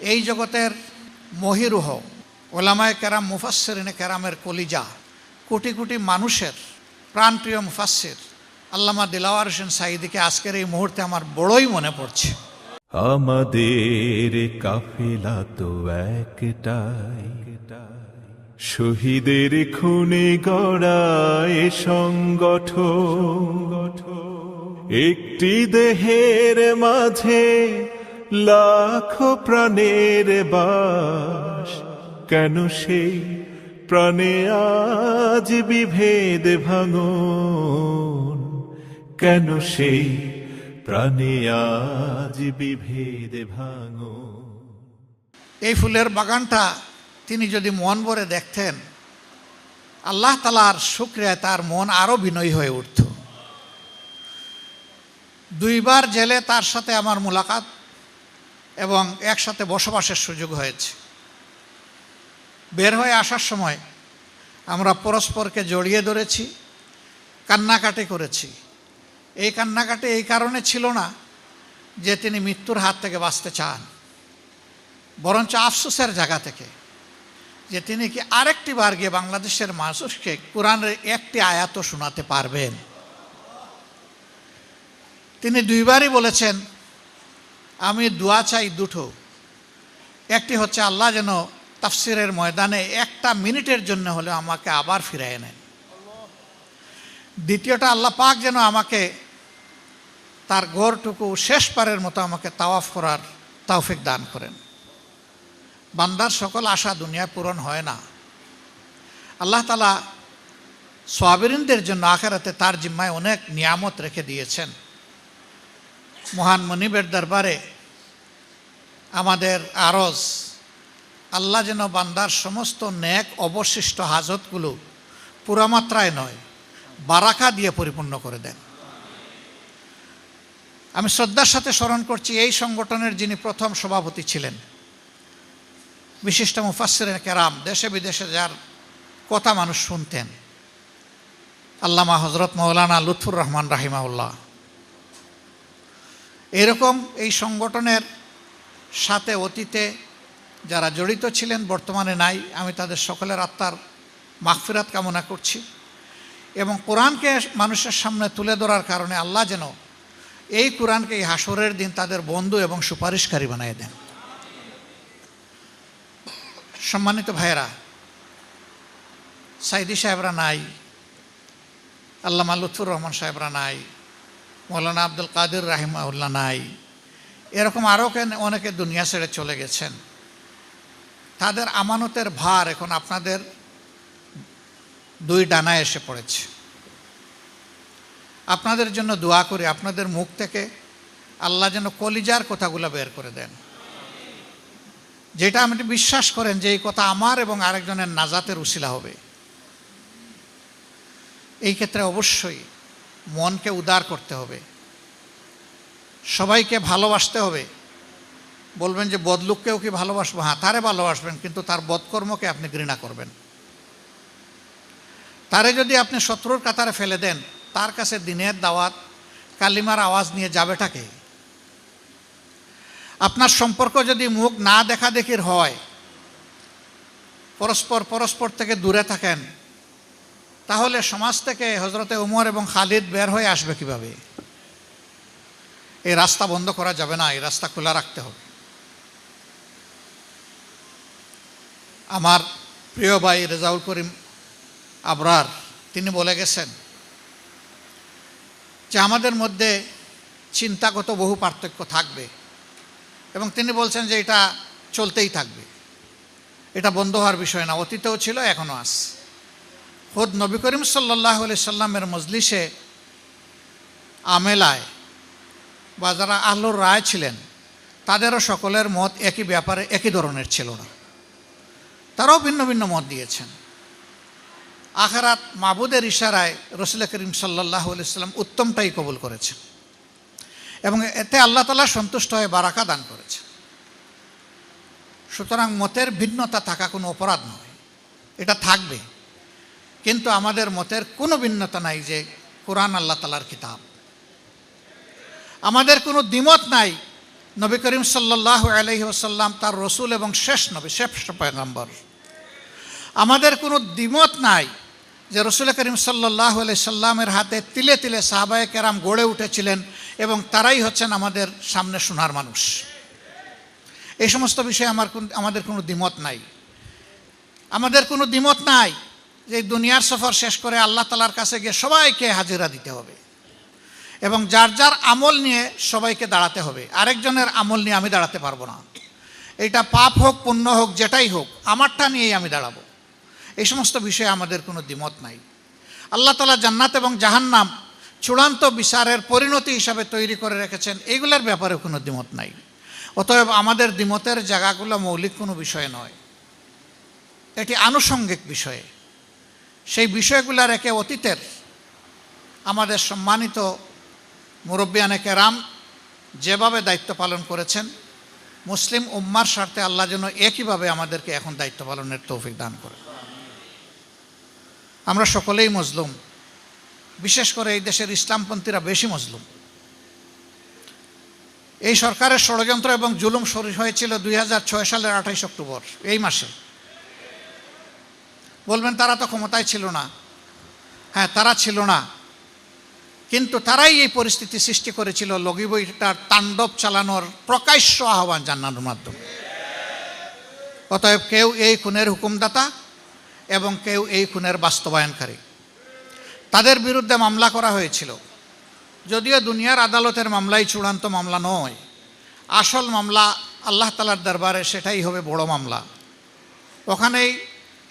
এই জগতের মহিরুহ, ওলামায় কেরাম, মুফাসসিরিনে কেরামের কলিজা, কোটি কোটি মানুষের প্রাণপ্রিয় মুফাসসির আল্লামা দিলাওয়ার হোসেন সাইদিকে আজকের এই মুহূর্তে আমার বড়ই মনে পড়ছে। আমাদের কাফেলা তো একটাই। শহীদের খুনে গড়ায় সংগঠন। একটি দেহের মাঝে লাখো প্রাণের বাস, কেন সেই প্রাণে আজ বিভেদ ভাঙন? কেন সেই প্রাণে আজ বিভেদ ভাঙন? এই ফুলের বাগানটা তিনি যদি মন ভরে দেখতেন, আল্লাহ তালার শুক্রিয়ায় তার মন আরও বিনয়ী হয়ে উঠত। দুইবার জেলে তার সাথে আমার মোলাকাত এবং একসাথে বসবাসের সুযোগ হয়েছে। বের হয়ে আসার সময় আমরা পরস্পরকে জড়িয়ে ধরেছি, কান্নাকাটি করেছি। এই কান্নাকাটি এই কারণে ছিল না যে তিনি মৃত্যুর হাত থেকে বাঁচতে চান, বরঞ্চ আফসোসের জায়গা থেকে যে তিনি কি আরেকটি বার গিয়ে বাংলাদেশের মানুষকে কোরআনের একটি আয়াতও শোনাতে পারবেন। তিনি দুইবারই বলেছেন আমি দোয়া চাই দুটো। একটি হচ্ছে আল্লাহ যেন তাফসিরের ময়দানে একটা মিনিটের জন্য হলে আমাকে আবার ফিরাই নেন। দ্বিতীয়টা, আল্লাহ পাক যেন আমাকে তার ঘরটুকু শেষবারের মতো আমাকে তাওয়াফ করার তাওফিক দান করেন। বান্দার সকল আশা দুনিয়া পূরণ হয় না। আল্লাহ তালা সোয়াবিরিনদের জন্য আখেরাতে তার জিম্মায় অনেক নিয়ামত রেখে দিয়েছেন। মহান মনিবের দরবারে আমাদের আরজ, আল্লাহ যেন বান্দার সমস্ত ন্যাক অবশিষ্ট হাজতগুলো পুরামাত্রায় নয়, বারাকা দিয়ে পরিপূর্ণ করে দেন। আমি শ্রদ্ধার সাথে স্মরণ করছি এই সংগঠনের যিনি প্রথম সভাপতি ছিলেন, বিশিষ্ট মুফাসিরের কেরাম, দেশে বিদেশে যার কথা মানুষ শুনতেন, আল্লামা হজরত মৌলানা লুৎফুর রহমান রাহিমাউল্লাহ এরকম এই সংগঠনের সাথে অতীতে যারা জড়িত ছিলেন, বর্তমানে নাই। আমি তাদের সকলের আত্মার মাগফিরাত কামনা করছি। এবং কোরআনকে মানুষের সামনে তুলে ধরার কারণে আল্লাহ যেন এই কোরআনকে এই হাসরের দিন তাদের বন্ধু এবং সুপারিশকারী বানিয়ে দেন। সম্মানিত ভাইয়েরা, সাইদি সাহেবরা নাই, আল্লামা লুৎফুর রহমান সাহেবরা নাই মৌলানা আব্দুল কাদের রাহিমাউল্লাহ নাই। এরকম আরও অনেকে দুনিয়া ছেড়ে চলে গেছেন। তাদের আমানতের ভার এখন আপনাদের দুই ডানায় এসে পড়েছে। আপনাদের জন্য দোয়া করি, আপনাদের মুখ থেকে আল্লাহ যেন কলিজার কথাগুলো বের করে দেন। যেটা আপনি বিশ্বাস করেন যে এই কথা আমার এবং আরেকজনের নাজাতের উশিলা হবে। এই ক্ষেত্রে অবশ্যই মনকে উদার করতে হবে। সবাইকে ভালোবাসতে হবে। বলবেন যে, বদলুককেও কি ভালোবাসবো? হ্যাঁ তারে ভালোবাসবেন, কিন্তু তার বদকর্মকে আপনি ঘৃণা করবেন। তারে যদি আপনি শত্রুর কাতারে ফেলে দেন, তার কাছে দিনের দাওয়াত, কালিমার আওয়াজ নিয়ে যাবেটাকে আপনার সম্পর্ক যদি মুখ না দেখা দেখির হয়, পরস্পর পরস্পর থেকে দূরে থাকেন তাহলে সমাজ থেকে হজরতে উমর এবং খালিদ বের হয়ে আসবে কীভাবে? এই রাস্তা বন্ধ করা যাবে না, এই রাস্তা খোলা রাখতে হবে। আমার প্রিয় ভাই রেজাউল করিম আবরার, তিনি বলে গেছেন যে আমাদের মধ্যে চিন্তাগত বহু পার্থক্য থাকবে এবং তিনি বলছেন যে এটা চলতেই থাকবে। এটা বন্ধ হওয়ার বিষয় না, অতীতেও ছিল, এখনও আস খোদ নবী করিম সাল্লাহ আলি সাল্লামের মজলিসে আমেলায় বা যারা আল্লুর রায় ছিলেন, তাদেরও সকলের মত একই ব্যাপারে, একই ধরনের ছিল না। তারাও ভিন্ন ভিন্ন মত দিয়েছেন। আখারাত মাবুদের ইশারায় রসুল করিম সাল্লাহ সাল্লাম উত্তমটাই কবুল করেছেন এবং এতে আল্লাহ তালা সন্তুষ্ট হয়ে বারাকা দান করেছে সুতরাং মতের ভিন্নতা থাকা কোনো অপরাধ নয়, এটা থাকবে। কিন্তু আমাদের মতের কোনো ভিন্নতা নাই যে কোরআন আল্লাহ তালার কিতাব। আমাদের কোনো দ্বিমত নাই। নবী করিম সাল্লাহ আলহি তার রসুল এবং শেষ নবী শ্রেষ্ঠ পয়গম্বর। আমাদের কোনো দ্বিমত নাই যে রসুল করিম সাল্লাহ আলাই সাল্লামের হাতে তিলে তিলে সাহাবায়ে কেরাম গড়ে উঠেছিলেন এবং তারাই হচ্ছেন আমাদের সামনে শোনার মানুষ। এই সমস্ত বিষয়ে আমার আমাদের কোনো দ্বিমত নাই। আমাদের কোনো দ্বিমত নাই যে দুনিয়ার সফর শেষ করে আল্লাহ তালার কাছে গিয়ে সবাইকে হাজিরা দিতে হবে। এবং যার যার আমল নিয়ে সবাইকে দাঁড়াতে হবে। আরেকজনের আমল নিয়ে আমি দাঁড়াতে পারব না। এটা পাপ হোক, পুণ্য হোক, যেটাই হোক, আমারটা নিয়েই আমি দাঁড়াবো। এই সমস্ত বিষয়ে আমাদের কোনো দ্বিমত নাই। আল্লাহ তালা জান্নাত এবং জাহান্নাম চূড়ান্ত বিচারের পরিণতি হিসাবে তৈরি করে রেখেছেন। এইগুলোর ব্যাপারে কোনো দ্বিমত নাই। অতএব আমাদের দ্বিমতের জায়গাগুলো মৌলিক কোনো বিষয় নয়। এটি আনুষঙ্গিক বিষয়ে। সেই বিষয়গুলো রেখে অতীতের আমাদের সম্মানিত মুরব্বী মুরব্বিয়ানে কেরাম যেভাবে দায়িত্ব পালন করেছেন, মুসলিম উম্মার স্বার্থে আল্লাহ যেন একইভাবে আমাদেরকে এখন দায়িত্ব পালনের তৌফিক দান করে আমরা সকলেই মজলুম, বিশেষ করে এই দেশের ইসলামপন্থীরা বেশি মজলুম। এই সরকারের ষড়যন্ত্র এবং জুলুম শুরু হয়েছিল দুই হাজার ছয় সালের আঠাইশ অক্টোবর, এই মাসে। বলবেন, তারা তো ক্ষমতায় ছিল না। হ্যাঁ তারা ছিল না। কিন্তু তারাই এই পরিস্থিতি সৃষ্টি করেছিল, লগি বইটার তাণ্ডব চালানোর প্রকাশ্য আহ্বান জানানোর মাধ্যমে। অতএব কেউ এই খুনের হুকুমদাতা এবং কেউ এই খুনের বাস্তবায়নকারী। তাদের বিরুদ্ধে মামলা করা হয়েছিল। যদিও দুনিয়ার আদালতের মামলাই চূড়ান্ত মামলা নয়, আসল মামলা আল্লাহ তালার দরবারে সেটাই হবে বড় মামলা। ওখানেই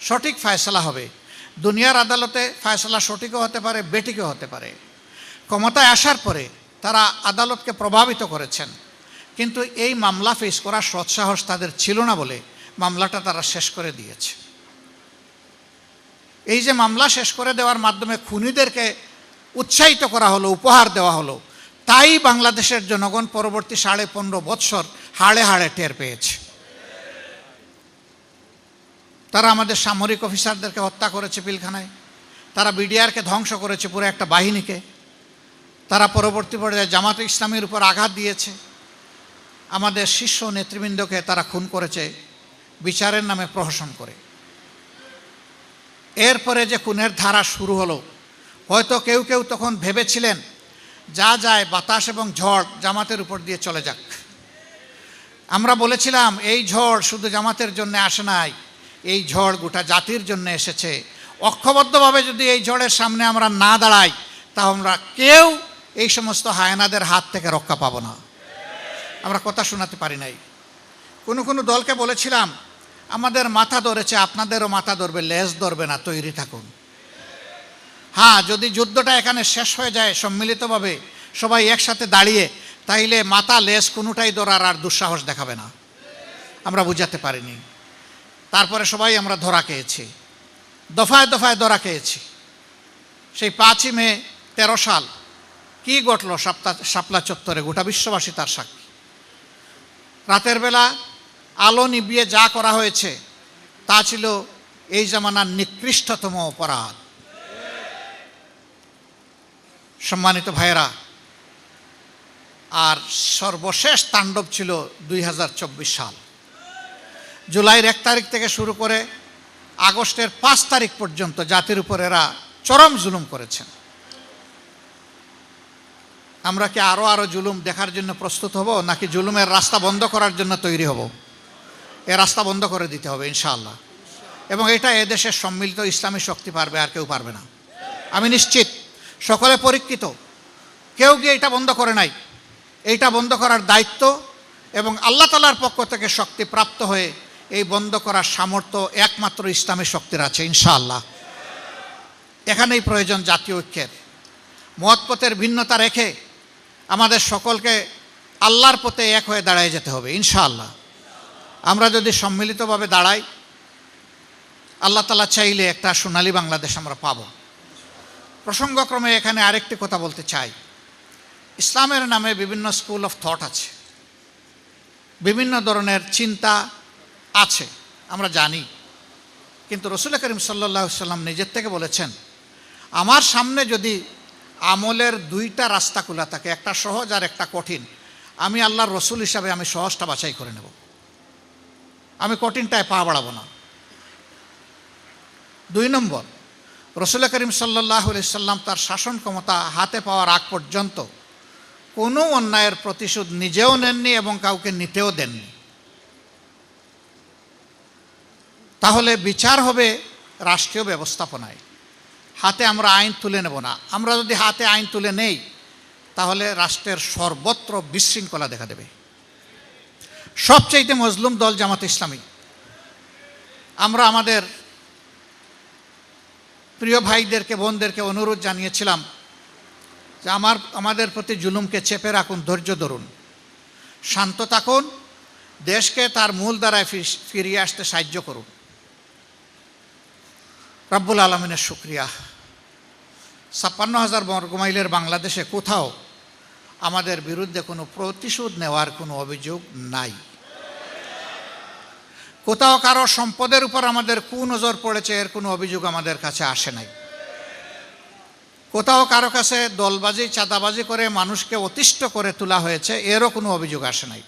সঠিক ফায়সলা হবে। দুনিয়ার আদালতে ফায়সলা সঠিকও হতে পারে বেটিকও হতে পারে। ক্ষমতায় আসার পরে তারা আদালতকে প্রভাবিত করেছেন। কিন্তু এই মামলা ফেস করার সৎসাহস তাদের ছিল না বলে মামলাটা তারা শেষ করে দিয়েছে। এই যে মামলা শেষ করে দেওয়ার মাধ্যমে খুনিদেরকে উৎসাহিত করা হলো, উপহার দেওয়া হলো, তাই বাংলাদেশের জনগণ পরবর্তী সাড়ে পনেরো বৎসর হাড়ে হাড়ে টের পেয়েছে। তারা আমাদের সামরিক অফিসারদেরকে হত্যা করেছে পিলখানায়। তারা বিডিআরকে ধ্বংস করেছে পুরো একটা বাহিনীকে। তারা পরবর্তী পর্যায়ে জামাত ইসলামের উপর আঘাত দিয়েছে। আমাদের শীর্ষ নেতৃবৃন্দকে তারা খুন করেছে বিচারের নামে প্রহসন করে। এরপরে যে খুনের ধারা শুরু হলো, হয়তো কেউ কেউ তখন ভেবেছিলেন, যা যায় বাতাস এবং ঝড় জামাতের উপর দিয়ে চলে যাক। আমরা বলেছিলাম, এই ঝড় শুধু জামাতের জন্য আসে নাই এই ঝড় গোটা জাতির জন্য এসেছে। অক্ষবদ্ধভাবে যদি এই ঝড়ের সামনে আমরা না দাঁড়াই, তা আমরা কেউ এই সমস্ত হায়নাদের হাত থেকে রক্ষা পাবো না। আমরা কথা শোনাতে পারি নাই। কোনো কোনো দলকে বলেছিলাম, আমাদের মাথা ধরেছে, আপনাদেরও মাথা ধরবে, লেজ ধরবে না, তৈরি থাকুন। হ্যাঁ যদি যুদ্ধটা এখানে শেষ হয়ে যায় সম্মিলিতভাবে, সবাই একসাথে দাঁড়িয়ে, তাইলে মাথা, লেজ কোনোটাই ধরার আর দুঃসাহস দেখাবে না। আমরা বুঝাতে পারিনি। তারপরে সবাই আমরা ধরা খেয়েছি। দফায় দফায় ধরা খেয়েছি। সেই পাঁচই মে তেরো সাল কি ঘটল সাপ্তা, শাপলা চত্বরে? গোটা বিশ্ববাসী তার সাক্ষী। রাতের বেলা আলো নিবিয়ে যা করা হয়েছে, তা ছিল এই জামানার নিকৃষ্টতম অপরাধ। সম্মানিত ভাইয়েরা, আর সর্বশেষ তাণ্ডব ছিল দুই হাজার চব্বিশ সাল। জুলাইয়ের এক তারিখ থেকে শুরু করে আগস্টের পাঁচ তারিখ পর্যন্ত জাতির উপর এরা চরম জুলুম করেছেন। আমরা কি আরও আরও জুলুম দেখার জন্য প্রস্তুত হব, নাকি জুলুমের রাস্তা বন্ধ করার জন্য তৈরি হব? এ রাস্তা বন্ধ করে দিতে হবে, ইনশাআল্লাহ। এবং এটা এদেশের সম্মিলিত ইসলামী শক্তি পারবে আর কেউ পারবে না। আমি নিশ্চিত সকলে পরীক্ষিত, কেউ গিয়ে এটা বন্ধ করে নাই। এইটা বন্ধ করার দায়িত্ব এবং আল্লাহ তালার পক্ষ থেকে শক্তি প্রাপ্ত হয়ে এই বন্ধ করার সামর্থ্য একমাত্র ইসলামী শক্তির আছে, ইনশাআল্লাহ। এখানেই প্রয়োজন জাতীয় ঐক্যের। মতপথের ভিন্নতা রেখে আমাদের সকলকে আল্লাহর পথে এক হয়ে দাঁড়ায় যেতে হবে, ইনশাআল্লাহ। আমরা যদি সম্মিলিতভাবে দাঁড়াই, আল্লাহ তালা চাইলে একটা সোনালী বাংলাদেশ আমরা পাব। প্রসঙ্গক্রমে এখানে আরেকটি কথা বলতে চাই। ইসলামের নামে বিভিন্ন স্কুল অফ থট আছে। বিভিন্ন ধরনের চিন্তা আছে, আমরা জানি। কিন্তু রসুল করিম সাল্লাহ সাল্লাম নিজের থেকে বলেছেন, আমার সামনে যদি আমলের দুইটা রাস্তা খোলা থাকে, একটা সহজ আর একটা কঠিন, আমি আল্লাহর রসুল হিসাবে আমি সহজটা বাছাই করে নেব। আমি কঠিনটায় পা বাড়াবো না। দুই নম্বর, রসুল করিম সাল্লাহ সাল্লাম তার শাসন ক্ষমতা হাতে পাওয়ার আগ পর্যন্ত কোনো অন্যায়ের প্রতিশোধ নিজেও নেননি এবং কাউকে নিতেও দেননি। তাহলে বিচার হবে রাষ্ট্রীয় ব্যবস্থাপনায়। হাতে আমরা আইন তুলে নেব না। আমরা যদি হাতে আইন তুলে নেই, তাহলে রাষ্ট্রের সর্বত্র বিশৃঙ্খলা দেখা দেবে। সবচাইতে মজলুম দল জামাত ইসলামী। আমরা আমাদের প্রিয় ভাইদেরকে, বোনদেরকে অনুরোধ জানিয়েছিলাম যে আমার, আমাদের প্রতি জুলুমকে চেপে রাখুন, ধৈর্য ধরুন। শান্ত থাকুন, দেশকে তার মূল দ্বারায় ফিরিয়ে আসতে সাহায্য করুন। রব্বুল আলমিনের শুক্রিয়া। ছাপ্পান্ন হাজার বর্গমাইলের বাংলাদেশে কোথাও আমাদের বিরুদ্ধে কোনো প্রতিশোধ নেওয়ার কোনো অভিযোগ নাই। কোথাও কারও সম্পদের উপর আমাদের কুনজর পড়েছে, এর কোনো অভিযোগ আমাদের কাছে আসে নাই। কোথাও কারও কাছে দলবাজি, চাঁদাবাজি করে মানুষকে অতিষ্ঠ করে তোলা হয়েছে, এরও কোনো অভিযোগ আসে নাই।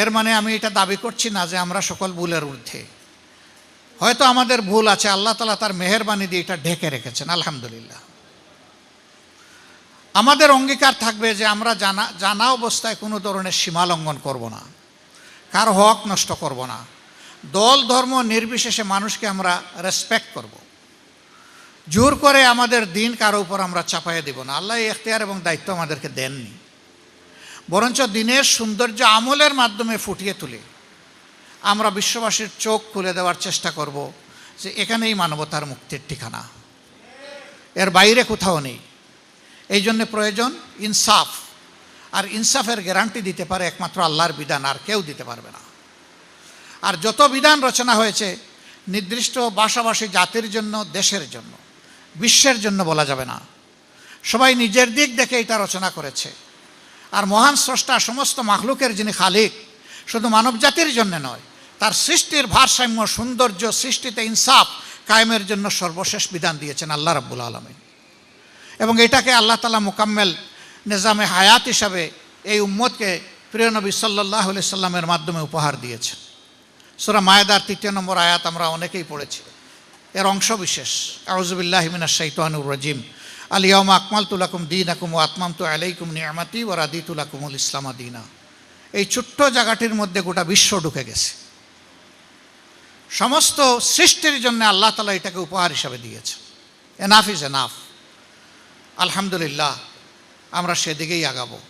এর মানে আমি এটা দাবি করছি না যে আমরা সকল ভুলের ঊর্ধ্বে। হয়তো আমাদের ভুল আছে, আল্লাহ তালা তার মেহরবানি দিয়ে এটা ঢেকে রেখেছেন, আলহামদুলিল্লাহ। আমাদের অঙ্গীকার থাকবে যে আমরা জানা জানা অবস্থায় কোনো ধরনের সীমা লঙ্ঘন করব না, কার হক নষ্ট করব না। দল, ধর্ম নির্বিশেষে মানুষকে আমরা রেসপেক্ট করব। জোর করে আমাদের দিন কারও উপর আমরা চাপাইয়ে দেব না। আল্লাহ এখতিয়ার এবং দায়িত্ব আমাদেরকে দেননি। বরঞ্চ দিনের সৌন্দর্য আমলের মাধ্যমে ফুটিয়ে তুলে। আমরা বিশ্ববাসীর চোখ খুলে দেওয়ার চেষ্টা করব যে এখানেই মানবতার মুক্তির ঠিকানা। এর বাইরে কোথাও নেই। এই জন্য প্রয়োজন ইনসাফ। আর ইনসাফের গ্যারান্টি দিতে পারে একমাত্র আল্লাহর বিধান, আর কেউ দিতে পারবে না। আর যত বিধান রচনা হয়েছে, নির্দিষ্ট ভাষাভাষী জাতির জন্য, দেশের জন্য, বিশ্বের জন্য বলা যাবে না। সবাই নিজের দিক দেখে এটা রচনা করেছে। আর মহান স্রষ্টা, সমস্ত মাখলুকের যিনি খালিক, শুধু মানব জাতির জন্য নয় তার সৃষ্টির ভারসাম্য, সৌন্দর্য, সৃষ্টিতে ইনসাফ কায়েমের জন্য সর্বশেষ বিধান দিয়েছেন আল্লাহ রাব্বুল আলমিন। এবং এটাকে আল্লাহ তালা মোকাম্মেল নিজামে হায়াত হিসাবে এই উম্মতকে প্রিয় নবী সাল্লাহ সাল্লামের মাধ্যমে উপহার দিয়েছেন। সুরা মায়েদার তৃতীয় নম্বর আয়াত আমরা অনেকেই পড়েছি। এর অংশ বিশেষ। আউজুবিল্লাহমিনা শৈতানুর রাজিম। আলিয়াম আকমাল তুলাকুম দিন আকুম ও আতমাম তু আলাইকুম নিয়ামাতি ও রাদি তুলাকুমুল ইসলামা দিনা। এই ছোট্ট জায়গাটির মধ্যে গোটা বিশ্ব ঢুকে গেছে। সমস্ত সৃষ্টির জন্য আল্লাহ তালা এটাকে উপহার হিসাবে দিয়েছে। এনাফ ইজ এনাফ আলহামদুলিল্লাহ, আমরা সেদিকেই আগাবো।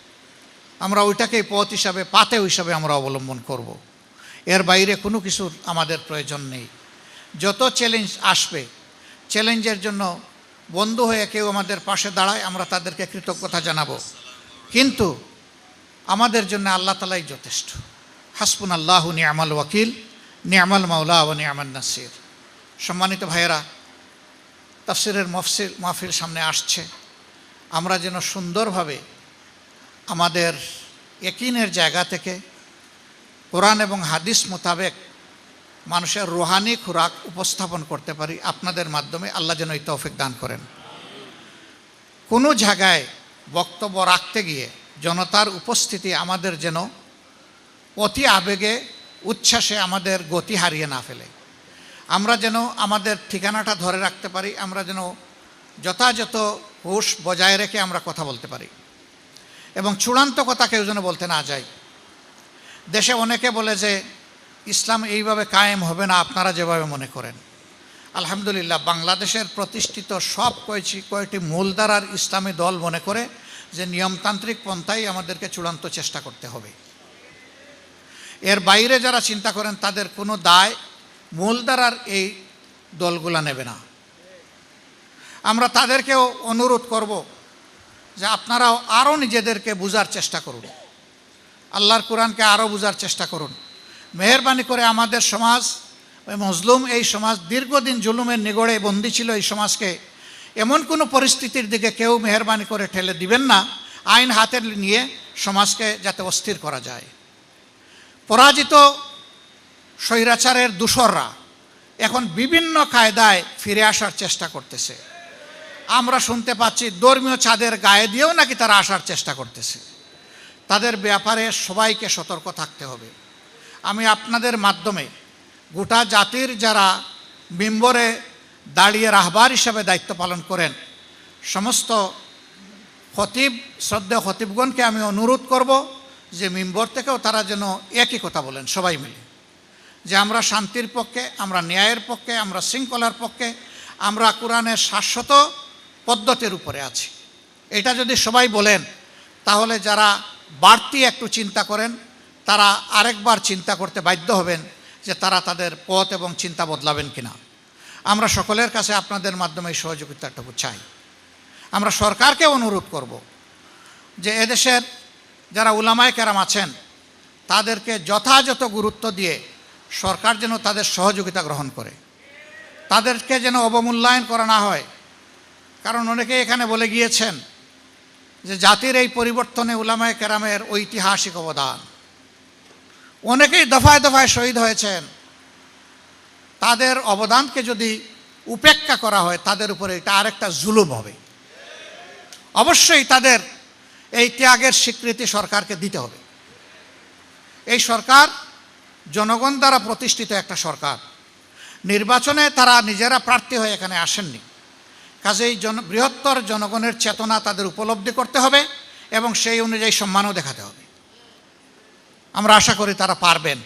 আমরা ওইটাকেই পথ হিসাবে পাতে হিসাবে আমরা অবলম্বন করব। এর বাইরে কোনো কিছুর আমাদের প্রয়োজন নেই। যত চ্যালেঞ্জ আসবে চ্যালেঞ্জের জন্য বন্ধু হয়ে কেউ আমাদের পাশে দাঁড়ায়, আমরা তাদেরকে কৃতজ্ঞতা জানাব। কিন্তু আমাদের জন্য আল্লাহ তালাই যথেষ্ট। হাসপুন আল্লাহ নিয়ামাল ওয়াকিল। নিয়ামাল মাওলা ও নিয়ামাল নাসির। সম্মানিত ভাইয়েরা, তাফসিরের মফসিল, মাহফিল সামনে আসছে। আমরা যেন সুন্দরভাবে আমাদের একিনের জায়গা থেকে কোরআন এবং হাদিস মোতাবেক মানুষের রুহানি খোরাক উপস্থাপন করতে পারি, আপনাদের মাধ্যমে আল্লাহ যেন এই তৌফিক দান করেন। কোনো জায়গায় বক্তব্য রাখতে গিয়ে জনতার উপস্থিতি আমাদের যেন অতি আবেগে উচ্ছ্বাসে আমাদের গতি হারিয়ে না ফেলে। আমরা যেন আমাদের ঠিকানাটা ধরে রাখতে পারি, আমরা যেন যথাযথ হুশ বজায় রেখে আমরা কথা বলতে পারি। এবং চূড়ান্ত কথা কেউ যেন বলতে না যায়। দেশে অনেকে বলে যে, ইসলাম এইভাবে কায়েম হবে না, আপনারা যেভাবে মনে করেন। আলহামদুলিল্লাহ, বাংলাদেশের প্রতিষ্ঠিত সব কয়েছি কয়েকটি মূলধারার ইসলামী দল মনে করে যে, নিয়মতান্ত্রিক পন্থাই আমাদেরকে চূড়ান্ত চেষ্টা করতে হবে। এর বাইরে যারা চিন্তা করেন, তাদের কোনো দায় মূলধারার এই দলগুলা নেবে না। আমরা তাদেরকেও অনুরোধ করব যে আপনারাও আরও নিজেদেরকে বোঝার চেষ্টা করুন। আল্লাহর কোরআনকে আরও বোঝার চেষ্টা করুন। মেহরবানি করে আমাদের সমাজ, ওই মজলুম এই সমাজ দীর্ঘদিন জুলুমের নিগড়ে বন্দি ছিল এই সমাজকে, এমন কোনো পরিস্থিতির দিকে কেউ মেহরবানি করে ঠেলে দিবেন না। আইন হাতে নিয়ে সমাজকে যাতে অস্থির করা যায়। পরাজিত স্বৈরাচারের দূষররা এখন বিভিন্ন কায়দায় ফিরে আসার চেষ্টা করতেছে। আমরা শুনতে পাচ্ছি ধর্মীয় চাঁদের গায়ে দিয়েও নাকি তারা আসার চেষ্টা করতেছে। তাদের ব্যাপারে সবাইকে সতর্ক থাকতে হবে। আমি আপনাদের মাধ্যমে গোটা জাতির যারা মিম্বরে দাঁড়িয়ে রাহবার হিসাবে দায়িত্ব পালন করেন, সমস্ত খতিব শ্রদ্ধা খতিবগণকে আমি অনুরোধ করব যে মিম্বর থেকেও তারা যেন একই কথা বলেন, সবাই মিলে। যে আমরা শান্তির পক্ষে, আমরা ন্যায়ের পক্ষে, আমরা শৃঙ্খলার পক্ষে, আমরা কোরআনের শাশ্বত পদ্ধতির উপরে আছি। এটা যদি সবাই বলেন, তাহলে যারা বাড়তি একটু চিন্তা করেন, তারা আরেকবার চিন্তা করতে বাধ্য হবেন যে তারা তাদের পথ এবং চিন্তা বদলাবেন কিনা। আমরা সকলের কাছে আপনাদের মাধ্যমে এই সহযোগিতাটুকু চাই। আমরা সরকারকে অনুরোধ করব যে এদেশের যারা উলামায় কেরাম আছেন, তাদেরকে যথাযথ গুরুত্ব দিয়ে সরকার যেন তাদের সহযোগিতা গ্রহণ করে। তাদেরকে যেন অবমূল্যায়ন করা না হয়। কারণ অনেকে এখানে বলে গিয়েছেন যে জাতির এই পরিবর্তনে উলামায় কেরামের ঐতিহাসিক অবদান। অনেকেই দফায় দফায় শহীদ হয়েছেন। তাদের অবদানকে যদি উপেক্ষা করা হয়, তাদের উপরে এটা আরেকটা জুলুম হবে। অবশ্যই তাদের এই ত্যাগের স্বীকৃতি সরকারকে দিতে হবে। এই সরকার জনগণ দ্বারা প্রতিষ্ঠিত একটা সরকার। নির্বাচনে তারা নিজেরা প্রার্থী হয়ে এখানে আসেননি। কাজেই জন বৃহত্তর জনগণের চেতনা তাদের উপলব্ধি করতে হবে এবং সেই অনুযায়ী সম্মানও দেখাতে হবে। আমরা আশা করি তারা পারবেন।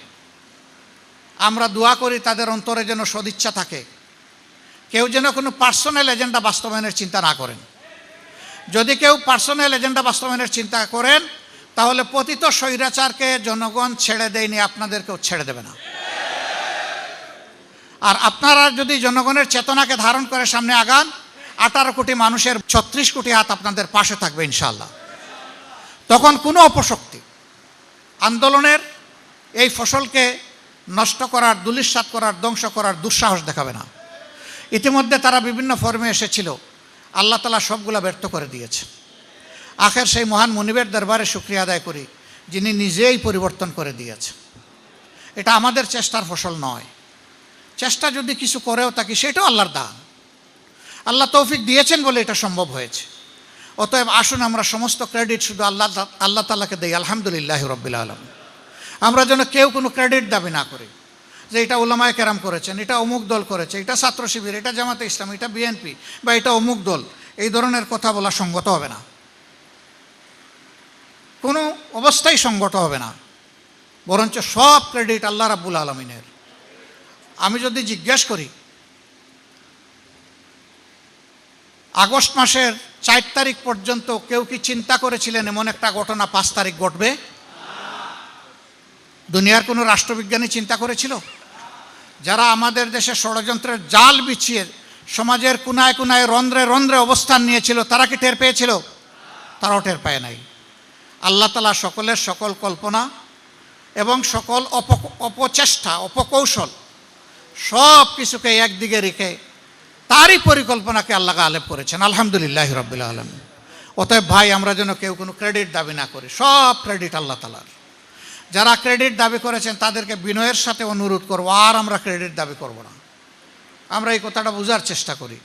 আমরা দোয়া করি তাদের অন্তরে যেন সদিচ্ছা থাকে। কেউ যেন কোনো পার্সোনাল এজেন্ডা বাস্তবায়নের চিন্তা না করেন। যদি কেউ পার্সোনাল এজেন্ডা বাস্তবায়নের চিন্তা করেন, তাহলে পতিত স্বৈরাচারকে জনগণ ছেড়ে দেয়নি, আপনাদেরকেও ছেড়ে দেবে না। আর আপনারা যদি জনগণের চেতনাকে ধারণ করে সামনে আগান, আঠারো কোটি মানুষের ছত্রিশ কোটি হাত আপনাদের পাশে থাকবে ইনশাল্লাহ তখন কোনো অপশক্তি, আন্দোলনের এই ফসলকে নষ্ট করার দুলিশ্বাত করার, ধ্বংস করার দুঃসাহস দেখাবে না। ইতিমধ্যে তারা বিভিন্ন ফর্মে এসেছিল। আল্লাহ তালা সবগুলা ব্যর্থ করে দিয়েছে। আখের সেই মহান মনিবের দরবারে শুক্রিয়া আদায় করি, যিনি নিজেই পরিবর্তন করে দিয়েছে। এটা আমাদের চেষ্টার ফসল নয়। চেষ্টা যদি কিছু করেও থাকি, সেটাও আল্লাহর দান। আল্লাহ তৌফিক দিয়েছেন বলে এটা সম্ভব হয়েছে। অতএব আসুন আমরা সমস্ত ক্রেডিট শুধু আল্লাহ আল্লাহ তালাকে দিই, আলহামদুলিল্লাহ রব্বিল আলম আমরা যেন কেউ কোনো ক্রেডিট দাবি না করি। যে এটা ওলামায় কেরাম করেছেন, এটা অমুক দল করেছে, এটা ছাত্র শিবির, এটা জামাতে ইসলাম, এটা বিএনপি বা এটা অমুক দল, এই ধরনের কথা বলা সঙ্গত হবে না। কোনো অবস্থাই সঙ্গত হবে না। বরঞ্চ সব ক্রেডিট আল্লাহ রাব্বুল আলমিনের। আমি যদি জিজ্ঞেস করি, আগস্ট মাসের চার তারিখ পর্যন্ত কেউ কি চিন্তা করেছিলেন এমন একটা ঘটনা পাঁচ তারিখ ঘটবে? দুনিয়ার কোনো রাষ্ট্রবিজ্ঞানী চিন্তা করেছিল? যারা আমাদের দেশে ষড়যন্ত্রের জাল বিছিয়ে সমাজের কোনায় কোনায় রন্ধ্রে রন্ধ্রে অবস্থান নিয়েছিল, তারা কি টের পেয়েছিল? তারাও টের পায় নাই। আল্লাহ তালা সকলের সকল কল্পনা এবং সকল অপ, অপচেষ্টা, অপকৌশল সব কিছুকে একদিকে রেখে তারই পরিকল্পনাকে আল্লাহ আলেপ করেছেন। আলহামদুলিল্লাহ রবিল আলম অতএব ভাই, আমরা যেন কেউ কোনো ক্রেডিট দাবি না করি, সব ক্রেডিট আল্লাহ তালার যারা ক্রেডিট দাবি করেছেন, তাদেরকে বিনয়ের সাথে অনুরোধ করব, আর আমরা ক্রেডিট দাবি করব না। আমরা এই কথাটা বোঝার চেষ্টা করি।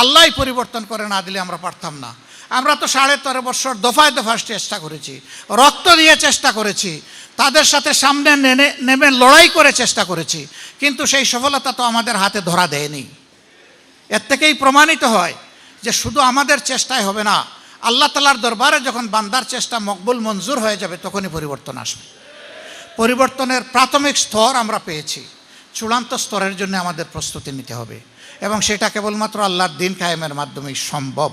আল্লাহই পরিবর্তন করে না দিলে আমরা পারতাম না। আমরা তো সাড়ে তেরো বছর দফায় দফায় চেষ্টা করেছি, রক্ত দিয়ে চেষ্টা করেছি, তাদের সাথে সামনে নেমে নেমে লড়াই করে চেষ্টা করেছি, কিন্তু সেই সফলতা তো আমাদের হাতে ধরা দেয়নি। এর থেকেই প্রমাণিত হয় যে শুধু আমাদের চেষ্টায় হবে না, আল্লাহ তালার দরবারে যখন বান্দার চেষ্টা মকবুল মঞ্জুর হয়ে যাবে, তখনই পরিবর্তন আসবে। পরিবর্তনের প্রাথমিক স্তর আমরা পেয়েছি। চূড়ান্ত স্তরের জন্য আমাদের প্রস্তুতি নিতে হবে। এবং সেটা কেবলমাত্র আল্লাহর দিন কায়েমের মাধ্যমেই সম্ভব।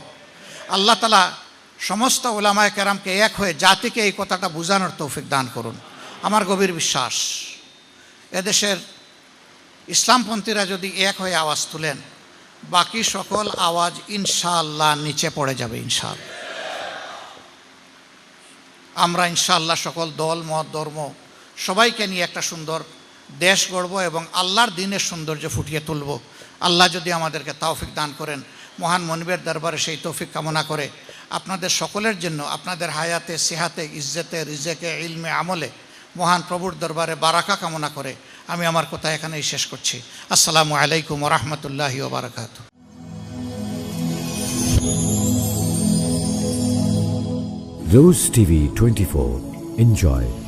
আল্লাহ তালা সমস্ত ওলামায় কেরামকে এক হয়ে জাতিকে এই কথাটা বোঝানোর তৌফিক দান করুন। আমার গভীর বিশ্বাস, এদেশের ইসলামপন্থীরা যদি এক হয়ে আওয়াজ তুলেন, বাকি সকল আওয়াজ ইনশাআল্লাহ নিচে পড়ে যাবে ইনশাআল্লাহ। আমরা ইনশাআল্লাহ সকল দল, মত, ধর্ম সবাইকে নিয়ে একটা সুন্দর দেশ গড়ব এবং আল্লাহর দিনের সৌন্দর্য ফুটিয়ে তুলব। আল্লাহ যদি আমাদেরকে তৌফিক দান করেন, মহান মনিবের দরবারে সেই তৌফিক কামনা করে। আপনাদের সকলের জন্য, আপনাদের হায়াতে, সেহাতে, ইজ্জতে, রিজেকে, ইলমে, আমলে মহান প্রভুর দরবারে বারাকা কামনা করে আমি আমার কথা এখানেই শেষ করছি। আসসালামু আলাইকুম রহমতুল্লাহি ওবরাকাত Rose TV 24 Enjoy